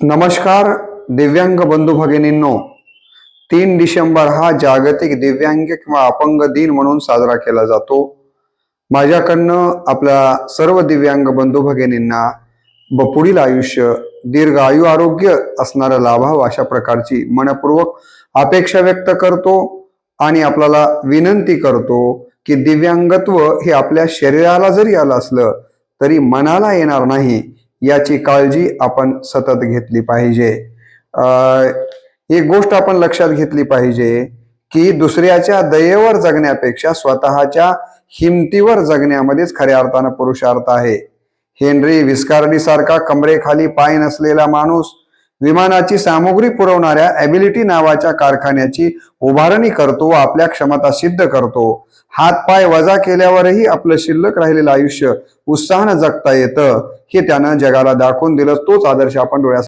नमस्कार दिव्यांग बंधू भगिनींनो. तीन डिसेंबर हा जागतिक दिव्यांग किंवा अपंग दिन म्हणून साजरा केला जातो. माझ्याकडनं आपल्या सर्व दिव्यांग बंधू भगिनींना ब पुढील आयुष्य दीर्घ आयु आरोग्य असणारा लाभावं अशा प्रकारची मनपूर्वक अपेक्षा व्यक्त करतो आणि आपल्याला विनंती करतो की दिव्यांगत्व हे आपल्या शरीराला जरी आलं असलं तरी मनाला येणार नाही. याची काळजी आपण सतत घेतली पाहिजे. एक गोष्ट आपण लक्षात घेतली पाहिजे की दुसऱ्याच्या दयेवर जगण्यापेक्षा स्वतःच्या हिमतीवर जगण्यामध्येच खऱ्या अर्थानं पुरुषार्थ आहे. हेनरी विस्कार्डी सारखा कमरेखाली पाय नसलेला माणूस विमानाची सामुग्री पुरवणाऱ्या ॲबिलिटी नावाच्या कारखान्याची उभारणी करतो व आपल्या क्षमता सिद्ध करतो. हात पाय वजा केल्यावरही आपलं शिल्लक राहिलेलं आयुष्य उत्साहानं जगता येतं हे त्यानं जगाला दाखवून दिलं तोच आदर्श आपण डोळ्यास